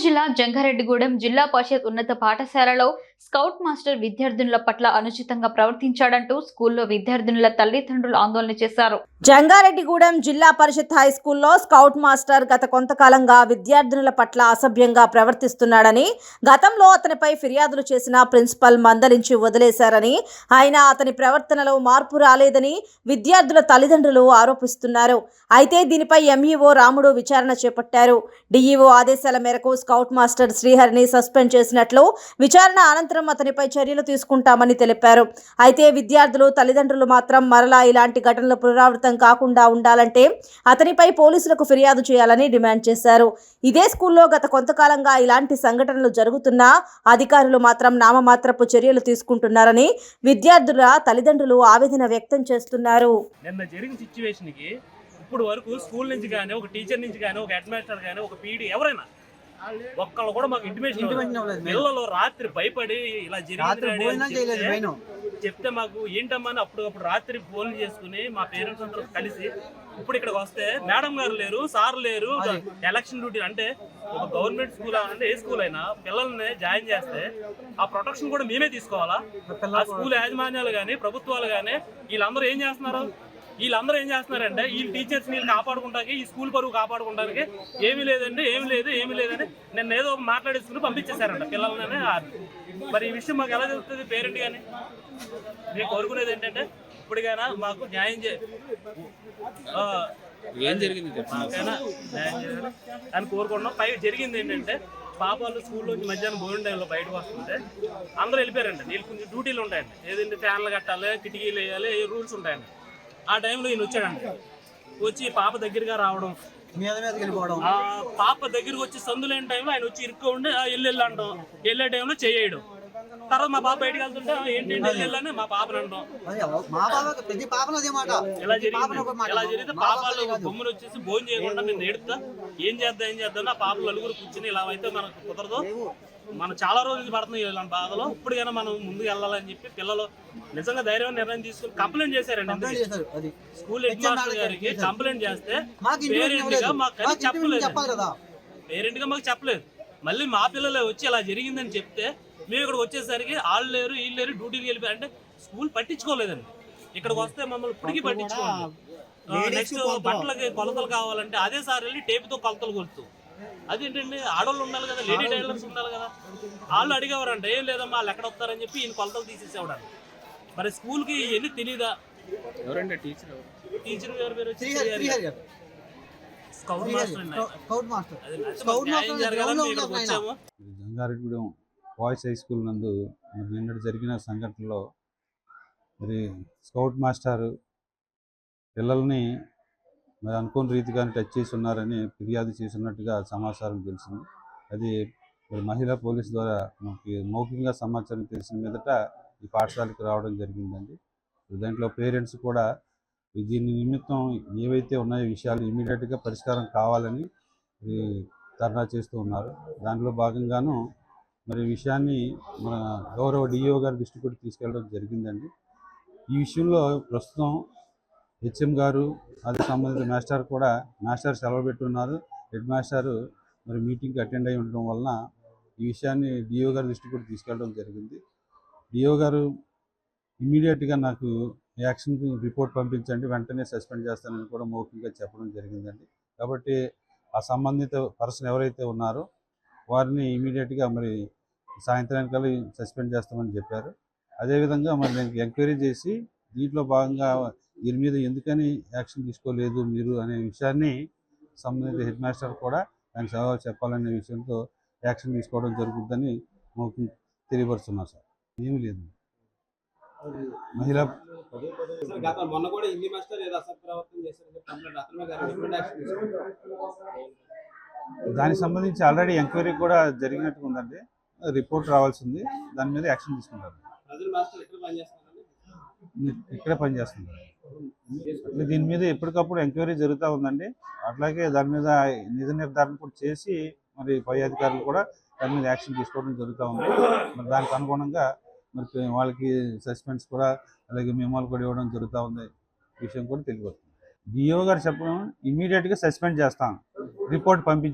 జిల్లా జంగారెడ్డిగూడెం జిల్లా పరిషత్ ఉన్నత పాఠశాలలో స్కౌట్ మాస్టర్ విద్యార్థినుల పట్ల అనుచితంగా ప్రవర్తించాడంటూ స్కూల్లో విద్యార్థినుల తల్లిదండ్రులు ఆందోళన చేశారు. జంగారెడ్డిగూడెం జిల్లా పరిషత్ హై స్కూల్లో స్కౌట్ మాస్టర్ గత కొంతకాలంగా విద్యార్థినుల పట్ల అసభ్యంగా ప్రవర్తిస్తున్నాడని గతంలో అతనిపై ఫిర్యాదులు చేసిన ప్రిన్సిపల్ మందలించి వదిలేశారని అయినా అతని ప్రవర్తనలో మార్పు రాలేదని విద్యార్థుల తల్లిదండ్రులు ఆరోపిస్తున్నారు. అయితే దీనిపై ఎంఈఓ రాముడు విచారణ చేపట్టారు. డిఈఓ ఆదేశాల మేరకు స్కౌట్ మాస్టర్ శ్రీహరిని సస్పెండ్ చేసినట్లు విచారణ అనంతరం అతనిపై చర్యలు తీసుకుంటామని తెలిపారు. అయితే విద్యార్థులు తల్లిదండ్రులు మాత్రం మరలా ఇలాంటి ఘటనలు పునరావృతం కాకుండా ఉండాలంటే అతనిపై పోలీసులకు ఫిర్యాదు చేయాలని డిమాండ్ చేశారు. ఇదే స్కూల్లో గత కొంతకాలంగా ఇలాంటి సంఘటనలు జరుగుతున్నా అధికారులు మాత్రం నామమాత్రపు చర్యలు తీసుకుంటున్నారని విద్యార్థుల తల్లిదండ్రులు ఆవేదన వ్యక్తం చేస్తున్నారు. నిన్న జరిగిన సిచ్యువేషన్కి ఇప్పుడు వరకు స్కూల్ నుంచి కానీ ఒక టీచర్ నుంచి కానీ ఒక హెడ్ మాస్టర్ కానీ ఒక పీడీ ఎవరైనా ఒక్కళ్ళు కూడా మాకు ఇంటిమేషన్. పిల్లలు రాత్రి భయపడి ఇలా రాత్రి జరిగింది చెప్తే మాకు ఏంటమ్మా అని అప్పుడు అప్పుడు రాత్రి ఫోన్ చేసుకుని మా పేరెంట్స్ అందరూ కలిసి ఇప్పుడు ఇక్కడికి వస్తే మేడం గారు లేరు సార్ లేరు. ఎలక్షన్ డ్యూటీ అంటే ఒక గవర్నమెంట్ స్కూల్ అంటే ఏ స్కూల్ అయినా పిల్లల్ని జాయిన్ చేస్తే ఆ ప్రొటెక్షన్ కూడా మేమే తీసుకోవాలా ఆ స్కూల్ యాజమాన్యాలు కానీ ప్రభుత్వాలు కానీ వీళ్ళందరూ ఏం చేస్తున్నారు వీళ్ళందరూ ఏం చేస్తున్నారంటే ఈ టీచర్స్ వీళ్ళు కాపాడుకుంటానికి ఈ స్కూల్ పరువు కాపాడుకుంటానికి ఏమీ లేదండి ఏమీ లేదు ఏమీ లేదని నిన్న ఏదో మాట్లాడేసుకుని పంపించేశారంట పిల్లలని మరి ఈ విషయం మాకు ఎలా తెలుస్తుంది పేరెంట్ కానీ మేము కోరుకునేది ఏంటంటే ఇప్పటికైనా మాకు న్యాయం చే ఏం జరిగింది అని కోరుకుంటున్నాం. పై జరిగింది ఏంటంటే పాపాలు స్కూల్లో నుంచి మధ్యాహ్నం భోజనం టైంలో బయటకు వస్తుంటే అందరూ వెళ్ళిపోయారండి వీళ్ళు కొంచెం డ్యూటీలు ఉంటాయండి ఏదంటే ఫ్యాన్లు కట్టాలి కిటికీలు వేయాలి ఏ రూల్స్ ఉంటాయండి ఆ టైంలో ఈయన వచ్చాడండి వచ్చి పాప దగ్గరగా రావడం. మీద మీదకి వెళ్ళిపోవడం. ఆ పాప దగ్గరికి వచ్చి సందులేని టైంలో ఆయన వచ్చి ఇరుక్కో ఉండి "ఆ, ఎల్లు ఎల్లు అంటాం వెళ్ళే టైంలో చేయడం. తర్వాత మా పాప బయటకు వెళ్తుంటే "ఆ, ఏంటి ఏంటి ఎల్లు ఎల్లు" అని మా పాపను అంటాం. మా బాబా ప్రతి పాపను అదే మాట. ఒక జరిగింది? ఇలా జరిగితే పాపాలు. బొమ్మలు వచ్చేసి భోజనం చేయకుండా నేను ఏడుతా ఏం చేద్దాం ఏం చేద్దాం ఆ పాపలు నలుగురు కూర్చుని ఇలా అయితే మనకు కుదరదు. మనం చాలా రోజులు పడుతుంది ఇలాంటి బాధలో. ఇప్పటికైనా మనం ముందుకు వెళ్ళాలని చెప్పి పిల్లలు నిజంగా ధైర్యం నిర్ణయం తీసుకుని కంప్లైంట్ చేశారండి స్కూల్ హెడ్ మాస్టర్ గారికి. కంప్లైంట్ చేస్తే పేరెంట్గా మాకు చెప్పలేదు. పేరెంట్గా మాకు చెప్పలేదు. మళ్ళీ మా పిల్లలే వచ్చి ఇలా జరిగిందని చెప్తే మేము ఇక్కడికి వచ్చేసరికి వాళ్ళు లేరు వీళ్ళు లేరు డ్యూటీకి వెళ్ళిపోయారు. అంటే స్కూల్ పట్టించుకోలేదండి. ఇక్కడికి వస్తే మమ్మల్ని ఇప్పటికీ పట్టించుకోలేదు నెక్స్ట్ బట్టలకి కొలతలు కావాలంటే అదే సార్ వెళ్ళి టేపుతో కొలతలు కొలుతూ. అదేంటండి? ఆడవాళ్ళు ఉండాలి కదా లేడీ టైలర్స్ ఉండాలి. కదా. వాళ్ళు అడిగేవారంట ఏం లేదమ్మా వాళ్ళు ఎక్కడ వస్తారని చెప్పి ఈయన కొలతలు తీసేసేవాడు మరి స్కూల్కి ఎన్ని తెలియదా ఎవరండి? టీచర్ ఎవరు? టీచర్ గారి పేరు వచ్చి scout master. Scout master. Scout master. వచ్చాము. బాయ్స్ హై స్కూల్ నందు నిన్నటి జరిగిన సంఘటనలో మరి స్కౌట్ మాస్టర్ పిల్లల్ని మరి అనుకోని రీతిగానే టచ్ చేసి ఉన్నారని ఫిర్యాదు చేసినట్టుగా సమాచారం తెలిసింది. అది మరి మహిళా పోలీస్ ద్వారా మనకి మౌఖికంగా సమాచారం తెలిసిన మీదట ఈ పాఠశాలకు రావడం జరిగిందండి. దాంట్లో పేరెంట్స్ కూడా దీని నిమిత్తం ఏవైతే ఉన్నాయో విషయాలు ఇమీడియట్గా పరిష్కారం కావాలని ధర్నా చేస్తూ ఉన్నారు. దాంట్లో భాగంగాను మరి విషయాన్ని మన గౌరవ డిఈఓ గారి దృష్టి కూడా తీసుకెళ్ళడం జరిగిందండి. ఈ విషయంలో ప్రస్తుతం హెచ్ఎం గారు అది సంబంధిత మాస్టర్ కూడా మాస్టర్ సెలవు పెట్టున్నారు. హెడ్ మాస్టర్ మరి మీటింగ్కి అటెండ్ అయి ఉండడం వలన ఈ విషయాన్ని డిఓ గారి దృష్టి కూడా తీసుకెళ్ళడం జరిగింది. డిఓ గారు ఇమీడియట్గా నాకు యాక్షన్ రిపోర్ట్ పంపించండి వెంటనే సస్పెండ్ చేస్తానని కూడా మౌఖికంగా చెప్పడం జరిగిందండి. కాబట్టి ఆ సంబంధిత పర్సన్ ఎవరైతే ఉన్నారో వారిని ఇమీడియట్గా మరి సాయంత్రానికల్లా సస్పెండ్ చేస్తామని చెప్పారు. అదేవిధంగా మరి నేను ఎంక్వైరీ చేసి దీంట్లో భాగంగా దీని మీద ఎందుకని యాక్షన్ తీసుకోలేదు మీరు అనే విషయాన్ని సంబంధిత హెడ్ మాస్టర్ కూడా ఆయన సవాల్ చెప్పాలనే విషయంతో యాక్షన్ తీసుకోవడం జరుగుతుందని మాకు తెలియపరుస్తున్నారు సార్. ఏమీ లేదు. మహిళా మొన్న కూడా మాస్టర్ ఏదో అసలు ప్రవర్తన చేశారు దానికి సంబంధించి ఆల్రెడీ ఎంక్వైరీ కూడా జరిగినట్టుగా ఉందండి. రిపోర్ట్ రావాల్సింది. దాని మీద యాక్షన్ తీసుకుంటారు. ఇక్కడే పనిచేస్తుంది దీని మీద ఎప్పటికప్పుడు ఎంక్వైరీ జరుగుతూ ఉందండి. అట్లాగే దాని మీద నిజ నిర్ధారణ కూడా చేసి మరి పై అధికారులు కూడా దాని మీద యాక్షన్ తీసుకోవడం జరుగుతూ ఉంది. మరి దానికి అనుగుణంగా మరి వాళ్ళకి సస్పెండ్స్ కూడా అలాగే మెమోలు కూడా ఇవ్వడం జరుగుతూ ఉంది. విషయం కూడా తెలియదు డిఓ గారు చెప్పడం ఇమీడియట్గా సస్పెండ్ చేస్తాం. రిపోర్ట్ పంపించి